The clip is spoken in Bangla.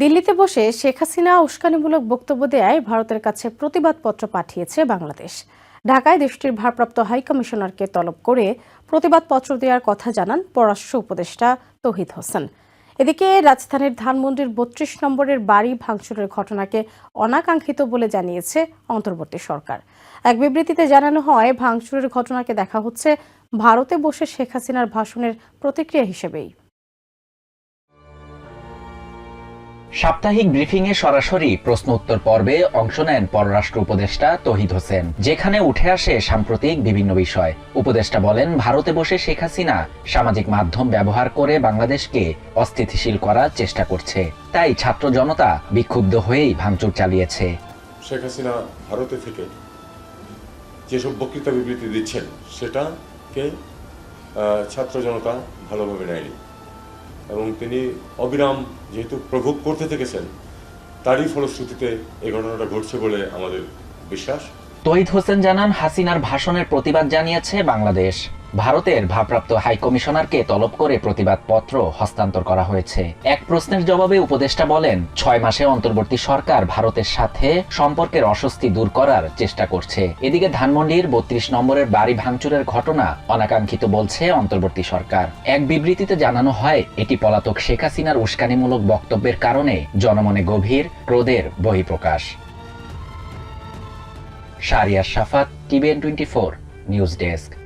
দিল্লিতে বসে শেখ হাসিনা উস্কানিমূলক বক্তব্য দেয় ভারতের কাছে প্রতিবাদপত্র পাঠিয়েছে বাংলাদেশ। ঢাকায় দেশটির ভারপ্রাপ্ত হাইকমিশনারকে তলব করে প্রতিবাদপত্র দেওয়ার কথা জানান পররাষ্ট্র উপদেষ্টা তহিদ হোসেন। এদিকে রাজধানীর ধানমন্ডির বত্রিশ নম্বরের বাড়ি ভাঙচুরের ঘটনাকে অনাকাঙ্ক্ষিত বলে জানিয়েছে অন্তর্বর্তী সরকার। এক বিবৃতিতে জানানো হয়, ভাঙচুরের ঘটনাকে দেখা হচ্ছে ভারতে বসে শেখ হাসিনার ভাষণের প্রতিক্রিয়া হিসেবেই। সাপ্তাহিক ব্রিফিংয়ে সরাসরি প্রশ্ন উত্তর পর্বে অংশ নেন পররাষ্ট্র উপদেষ্টা তহিদ হোসেন, যেখানে উঠে আসে সাম্প্রতিক বিভিন্ন বিষয়। উপদেষ্টা বলেন, ভারতে বসে শেখ হাসিনা সামাজিক মাধ্যম ব্যবহার করে বাংলাদেশকে অস্থিতিশীল করার চেষ্টা করছে। তাই ছাত্র জনতা বিক্ষুব্ধ হয়েই ভাঙচুর চালিয়েছে। শেখ হাসিনা ভারতে থেকে যেসব বক্তৃতা বিবৃতি দিচ্ছেন, সেটাকে ছাত্র জনতা ভালোভাবে নেয়নি। এবং তিনি অবিরাম যেহেতু প্রভোগ করতে থেকেছেন, তারই ফলশ্রুতিতে এই ঘটনাটা ঘটছে বলে আমাদের বিশ্বাস। তহিদ হোসেন জানান, হাসিনার ভাষণের প্রতিবাদ জানিয়েছে বাংলাদেশ। ভারতের ভারপ্রাপ্ত হাইকমিশনারকে তলব করে প্রতিবাদপত্র হস্তান্তর করা হয়েছে। এক প্রশ্নের জবাবে উপদেষ্টা বলেন, ছয় মাসে অন্তর্বর্তী সরকার ভারতের সাথে সম্পর্কের অস্বস্তি দূর করার চেষ্টা করছে। এদিকে ধানমন্ডির বত্রিশ নম্বরের বাড়ি ভাঙচুরের ঘটনা অনাকাঙ্ক্ষিত বলছে অন্তর্বর্তী সরকার। এক বিবৃতিতে জানানো হয়, এটি পলাতক শেখ হাসিনার উস্কানিমূলক বক্তব্যের কারণে জনমনে গভীর ক্রোধের বহিঃপ্রকাশ। Shahriar Safat TVN twenty four, news desk.